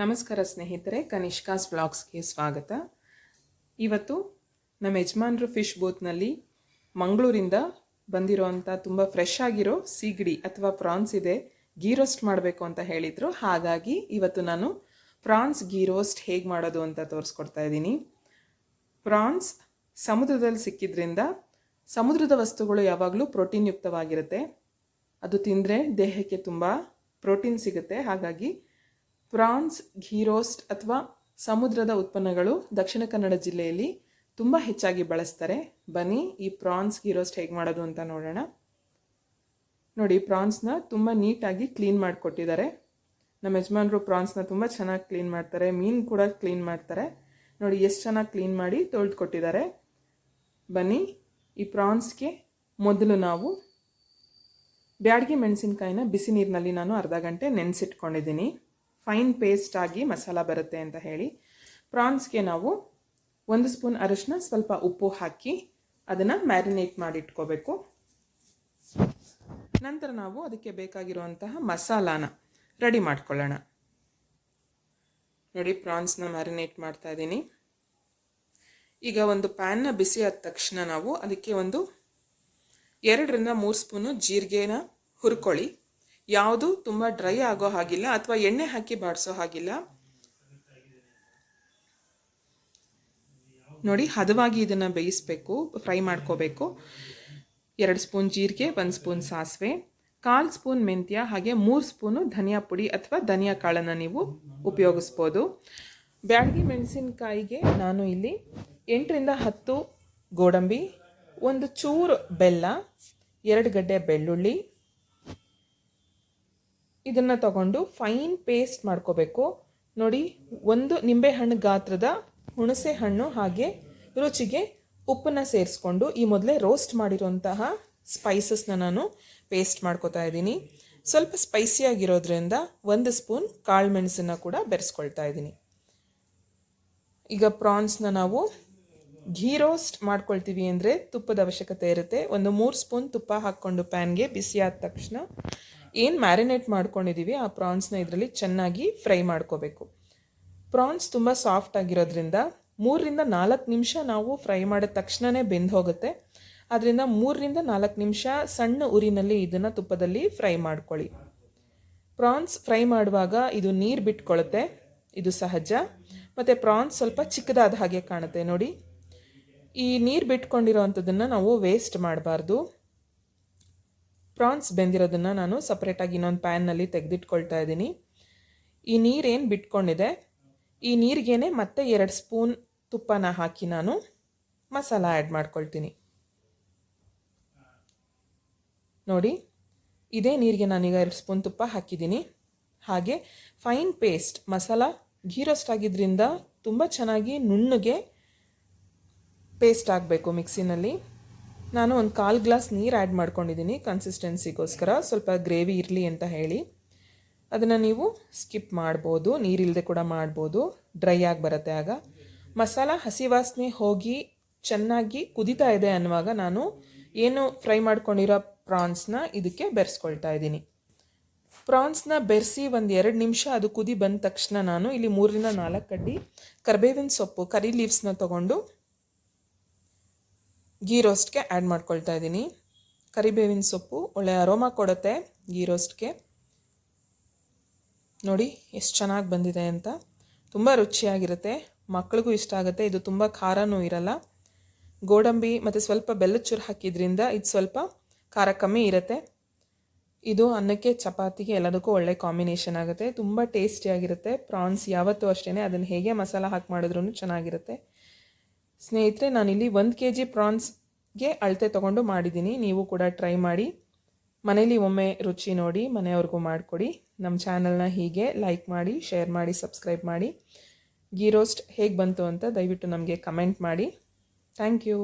ನಮಸ್ಕಾರ ಸ್ನೇಹಿತರೆ, ಕನಿಷ್ಕಾಸ್ ಬ್ಲಾಗ್ಸ್ಗೆ ಸ್ವಾಗತ. ಇವತ್ತು ನಮ್ಮ ಯಜಮಾನ್ರು ಫಿಶ್ ಬೂತ್ನಲ್ಲಿ ಮಂಗಳೂರಿಂದ ಬಂದಿರೋವಂಥ ತುಂಬ ಫ್ರೆಶ್ ಆಗಿರೋ ಸೀಗಡಿ ಅಥವಾ ಪ್ರಾನ್ಸ್ ಇದೆ, ಗೀ ರೋಸ್ಟ್ ಮಾಡಬೇಕು ಅಂತ ಹೇಳಿದರು. ಹಾಗಾಗಿ ಇವತ್ತು ನಾನು ಪ್ರಾನ್ಸ್ ಗೀ ರೋಸ್ಟ್ ಹೇಗೆ ಮಾಡೋದು ಅಂತ ತೋರಿಸ್ಕೊಡ್ತಾ ಇದ್ದೀನಿ. ಪ್ರಾನ್ಸ್ ಸಮುದ್ರದಲ್ಲಿ ಸಿಕ್ಕಿದ್ರಿಂದ ಸಮುದ್ರದ ವಸ್ತುಗಳು ಯಾವಾಗಲೂ ಪ್ರೋಟೀನ್ ಯುಕ್ತವಾಗಿರುತ್ತೆ ಅದು ತಿಂದರೆ ದೇಹಕ್ಕೆ ತುಂಬ ಪ್ರೋಟೀನ್ ಸಿಗುತ್ತೆ. ಹಾಗಾಗಿ ಪ್ರಾನ್ಸ್ ಘೀ ರೋಸ್ಟ್ ಅಥವಾ ಸಮುದ್ರದ ಉತ್ಪನ್ನಗಳು ದಕ್ಷಿಣ ಕನ್ನಡ ಜಿಲ್ಲೆಯಲ್ಲಿ ತುಂಬ ಹೆಚ್ಚಾಗಿ ಬಳಸ್ತಾರೆ. ಬನ್ನಿ, ಈ ಪ್ರಾನ್ಸ್ ಘೀ ರೋಸ್ಟ್ ಹೇಗೆ ಮಾಡೋದು ಅಂತ ನೋಡೋಣ. ನೋಡಿ, ಪ್ರಾನ್ಸ್ನ ತುಂಬ ನೀಟಾಗಿ ಕ್ಲೀನ್ ಮಾಡಿಕೊಟ್ಟಿದ್ದಾರೆ. ನಮ್ಮ ಯಜಮಾನರು ಪ್ರಾನ್ಸ್ನ ತುಂಬ ಚೆನ್ನಾಗಿ ಕ್ಲೀನ್ ಮಾಡ್ತಾರೆ. ಮೀನು ಕೂಡ ಕ್ಲೀನ್ ಮಾಡ್ತಾರೆ. ನೋಡಿ, ಎಷ್ಟು ಚೆನ್ನಾಗಿ ಕ್ಲೀನ್ ಮಾಡಿ ತೊಳೆದು ಕೊಟ್ಟಿದ್ದಾರೆ ಬನ್ನಿ, ಈ ಪ್ರಾನ್ಸ್ಗೆ ಮೊದಲು ನಾವು ಬ್ಯಾಡಿಗೆ ಮೆಣಸಿನ್ಕಾಯಿನ ಬಿಸಿ ನೀರಿನಲ್ಲಿ ನಾನು ಅರ್ಧ ಗಂಟೆ ನೆನೆಸಿಟ್ಕೊಂಡಿದ್ದೀನಿ. ಫೈನ್ ಪೇಸ್ಟ್ ಆಗಿ ಮಸಾಲ ಬರುತ್ತೆ ಅಂತ ಹೇಳಿ ಪ್ರಾನ್ಸ್ಗೆ ನಾವು ಒಂದು ಸ್ಪೂನ್ ಅರಿಶಿನ, ಸ್ವಲ್ಪ ಉಪ್ಪು ಹಾಕಿ ಅದನ್ನು ಮ್ಯಾರಿನೇಟ್ ಮಾಡಿ ಇಟ್ಕೋಬೇಕು. ನಂತರ ನಾವು ಅದಕ್ಕೆ ಬೇಕಾಗಿರುವಂತಹ ಮಸಾಲಾನ ರೆಡಿ ಮಾಡ್ಕೊಳ್ಳೋಣ. ನೋಡಿ, ಪ್ರಾನ್ಸ್ನ ಮ್ಯಾರಿನೇಟ್ ಮಾಡ್ತಾ ಇದ್ದೀನಿ. ಈಗ ಒಂದು ಪ್ಯಾನ್ನ ಬಿಸಿ ಆದ ತಕ್ಷಣ ನಾವು ಅದಕ್ಕೆ ಒಂದು ಎರಡರಿಂದ ಮೂರು ಸ್ಪೂನು ಜೀರಿಗೆನ ಹುರ್ಕೊಳ್ಳಿ. ಯಾವುದು ತುಂಬ ಡ್ರೈ ಆಗೋ ಹಾಗಿಲ್ಲ ಅಥವಾ ಎಣ್ಣೆ ಹಾಕಿ ಬಾಡಿಸೋ ಹಾಗಿಲ್ಲ. ನೋಡಿ, ಹದವಾಗಿ ಇದನ್ನು ಬೇಯಿಸಬೇಕು, ಫ್ರೈ ಮಾಡ್ಕೋಬೇಕು. ಎರಡು ಸ್ಪೂನ್ ಜೀರಿಗೆ, ಒಂದು ಸ್ಪೂನ್ ಸಾಸಿವೆ, ಕಾಲು ಸ್ಪೂನ್ ಮೆಂತ್ಯ, ಹಾಗೆ ಮೂರು ಸ್ಪೂನು ಧನಿಯಾ ಪುಡಿ ಅಥವಾ ಧನಿಯಾ ಕಾಳನ್ನು ನೀವು ಉಪಯೋಗಿಸ್ಬೋದು. ಬ್ಯಾಡಗಿ ಮೆಣಸಿನಕಾಯಿಗೆ ನಾನು ಇಲ್ಲಿ ಎಂಟರಿಂದ ಹತ್ತು ಗೋಡಂಬಿ, ಒಂದು ಚೂರು ಬೆಲ್ಲ, ಎರಡು ಗಡ್ಡೆ ಬೆಳ್ಳುಳ್ಳಿ ಇದನ್ನು ತಗೊಂಡು ಫೈನ್ ಪೇಸ್ಟ್ ಮಾಡ್ಕೋಬೇಕು. ನೋಡಿ, ಒಂದು ನಿಂಬೆಹಣ್ಣು ಗಾತ್ರದ ಹುಣಸೆ ಹಣ್ಣು ಹಾಗೆ ರುಚಿಗೆ ಉಪ್ಪನ್ನು ಸೇರಿಸ್ಕೊಂಡು ಈ ಮೊದಲೇ ರೋಸ್ಟ್ ಮಾಡಿರುವಂತಹ ಸ್ಪೈಸಸ್ನ ನಾನು ಪೇಸ್ಟ್ ಮಾಡ್ಕೋತಾ ಇದ್ದೀನಿ. ಸ್ವಲ್ಪ ಸ್ಪೈಸಿಯಾಗಿರೋದ್ರಿಂದ ಒಂದು ಸ್ಪೂನ್ ಕಾಳು ಮೆಣಸನ್ನು ಕೂಡ ಬೆರೆಸ್ಕೊಳ್ತಾ ಇದ್ದೀನಿ. ಈಗ ಪ್ರಾನ್ಸ್ನ ನಾವು ಘೀ ರೋಸ್ಟ್ ಮಾಡ್ಕೊಳ್ತೀವಿ ಅಂದರೆ ತುಪ್ಪದ ಅವಶ್ಯಕತೆ ಇರುತ್ತೆ. ಒಂದು ಮೂರು ಸ್ಪೂನ್ ತುಪ್ಪ ಹಾಕ್ಕೊಂಡು ಪ್ಯಾನ್ಗೆ ಬಿಸಿ ಆದ ತಕ್ಷಣ ಏನು ಮ್ಯಾರಿನೇಟ್ ಮಾಡ್ಕೊಂಡಿದ್ದೀವಿ ಆ ಪ್ರಾನ್ಸ್ನ ಇದರಲ್ಲಿ ಚೆನ್ನಾಗಿ ಫ್ರೈ ಮಾಡ್ಕೋಬೇಕು. ಪ್ರಾನ್ಸ್ ತುಂಬ ಸಾಫ್ಟ್ ಆಗಿರೋದ್ರಿಂದ ಮೂರರಿಂದ ನಾಲ್ಕು ನಿಮಿಷ ನಾವು ಫ್ರೈ ಮಾಡಿದ ತಕ್ಷಣವೇ ಬೆಂದು ಹೋಗುತ್ತೆ. ಅದರಿಂದ ಮೂರರಿಂದ ನಾಲ್ಕು ನಿಮಿಷ ಸಣ್ಣ ಉರಿನಲ್ಲಿ ಇದನ್ನು ತುಪ್ಪದಲ್ಲಿ ಫ್ರೈ ಮಾಡ್ಕೊಳ್ಳಿ. ಪ್ರಾನ್ಸ್ ಫ್ರೈ ಮಾಡುವಾಗ ಇದು ನೀರು ಬಿಟ್ಕೊಳ್ಳುತ್ತೆ ಇದು ಸಹಜ. ಮತ್ತು ಪ್ರಾನ್ಸ್ ಸ್ವಲ್ಪ ಚಿಕ್ಕದಾದ ಹಾಗೆ ಕಾಣುತ್ತೆ ನೋಡಿ. ಈ ನೀರು ಬಿಟ್ಕೊಂಡಿರೋವಂಥದ್ದನ್ನು ನಾವು ವೇಸ್ಟ್ ಮಾಡಬಾರ್ದು. ಪ್ರಾನ್ಸ್ ಬೆಂದಿರೋದನ್ನು ನಾನು ಸಪ್ರೇಟಾಗಿ ಇನ್ನೊಂದು ಪ್ಯಾನ್ನಲ್ಲಿ ತೆಗೆದಿಟ್ಕೊಳ್ತಾ ಇದ್ದೀನಿ. ಈ ನೀರೇನು ಬಿಟ್ಕೊಂಡಿದೆ? ಈ ನೀರಿಗೇನೆ ಮತ್ತೆ ಎರಡು ಸ್ಪೂನ್ ತುಪ್ಪನ ಹಾಕಿ ನಾನು ಮಸಾಲ ಆ್ಯಡ್ ಮಾಡ್ಕೊಳ್ತೀನಿ. ನೋಡಿ, ಇದೇ ನೀರಿಗೆ ನಾನೀಗ ಎರಡು ಸ್ಪೂನ್ ತುಪ್ಪ ಹಾಕಿದ್ದೀನಿ. ಹಾಗೆ fine paste masala ghee roast ಆಗಿದ್ದರಿಂದ ತುಂಬ ಚೆನ್ನಾಗಿ ನುಣ್ಣಗೆ ಪೇಸ್ಟ್ ಆಗಬೇಕು ಮಿಕ್ಸಿನಲ್ಲಿ. ನಾನು ಒಂದು ಕಾಲು ಗ್ಲಾಸ್ ನೀರು ಆ್ಯಡ್ ಮಾಡ್ಕೊಂಡಿದ್ದೀನಿ ಕನ್ಸಿಸ್ಟೆನ್ಸಿಗೋಸ್ಕರ ಸ್ವಲ್ಪ ಗ್ರೇವಿ ಇರಲಿ ಅಂತ ಹೇಳಿ. ಅದನ್ನು ನೀವು ಸ್ಕಿಪ್ ಮಾಡ್ಬೋದು. ನೀರಿಲ್ಲದೆ ಕೂಡ ಮಾಡ್ಬೋದು. ಡ್ರೈ ಆಗಿ ಬರುತ್ತೆ ಆಗ. ಮಸಾಲ ಹಸಿ ವಾಸನೆ ಹೋಗಿ ಚೆನ್ನಾಗಿ ಕುದಿತಾ ಇದೆ ಅನ್ನುವಾಗ ನಾನು ಏನು ಫ್ರೈ ಮಾಡ್ಕೊಂಡಿರೋ ಪ್ರಾನ್ಸ್ನ ಇದಕ್ಕೆ ಬೆರೆಸ್ಕೊಳ್ತಾ ಇದ್ದೀನಿ ಪ್ರಾನ್ಸ್ನ ಬೆರೆಸಿ ಒಂದು ಎರಡು ನಿಮಿಷ ಅದು ಕುದಿ ಬಂದ ತಕ್ಷಣ ನಾನು ಇಲ್ಲಿ ಮೂರರಿಂದ ನಾಲ್ಕು ಕಡ್ಡಿ ಕರ್ಬೇವಿನ ಸೊಪ್ಪು ಕರಿ ಲೀವ್ಸ್ನ ತೊಗೊಂಡು ಗೀ ರೋಸ್ಟ್ಗೆ ಆ್ಯಡ್ ಮಾಡ್ಕೊಳ್ತಾ ಇದ್ದೀನಿ. ಕರಿಬೇವಿನ ಸೊಪ್ಪು, ಒಳ್ಳೆ ಅರೋಮಾ ಕೊಡುತ್ತೆ ಗೀ ರೋಸ್ಟ್ಗೆ. ನೋಡಿ, ಎಷ್ಟು ಚೆನ್ನಾಗಿ ಬಂದಿದೆ ಅಂತ. ತುಂಬ ರುಚಿಯಾಗಿರುತ್ತೆ ಮಕ್ಕಳಿಗೂ ಇಷ್ಟ ಆಗುತ್ತೆ. ಇದು ತುಂಬ ಖಾರನೂ ಇರಲ್ಲ. ಗೋಡಂಬಿ ಮತ್ತು ಸ್ವಲ್ಪ ಬೆಲ್ಲದ ಚೂರು ಹಾಕಿದ್ರಿಂದ ಇದು ಸ್ವಲ್ಪ ಖಾರ ಕಮ್ಮಿ ಇರುತ್ತೆ. ಇದು ಅನ್ನಕ್ಕೆ, ಚಪಾತಿಗೆ ಎಲ್ಲದಕ್ಕೂ ಒಳ್ಳೆ ಕಾಂಬಿನೇಷನ್ ಆಗುತ್ತೆ. ತುಂಬ ಟೇಸ್ಟಿಯಾಗಿರುತ್ತೆ. ಪ್ರಾನ್ಸ್ ಯಾವತ್ತೂ ಅಷ್ಟೇ ಅದನ್ನು ಹೇಗೆ ಮಸಾಲ ಹಾಕಿ ಮಾಡಿದ್ರೂ ಚೆನ್ನಾಗಿರುತ್ತೆ. ಸ್ನೇಹಿತರೆ, ನಾನಿಲ್ಲಿ ಒಂದು ಕೆ ಜಿ ಪ್ರಾನ್ಸ್ಗೆ ಅಳತೆ ತಗೊಂಡು ಮಾಡಿದ್ದೀನಿ. ನೀವು ಕೂಡ ಟ್ರೈ ಮಾಡಿ. ಮನೇಲಿ ಒಮ್ಮೆ ರುಚಿ ನೋಡಿ, ಮನೆಯವ್ರಿಗೂ ಮಾಡಿಕೊಡಿ. ನಮ್ಮ ಚಾನಲ್ನ ಹೀಗೆ ಲೈಕ್ ಮಾಡಿ ಶೇರ್ ಮಾಡಿ ಸಬ್ಸ್ಕ್ರೈಬ್ ಮಾಡಿ. ಗೀ ರೋಸ್ಟ್ ಹೇಗೆ ಬಂತು ಅಂತ ದಯವಿಟ್ಟು ನಮಗೆ ಕಮೆಂಟ್ ಮಾಡಿ. Thank you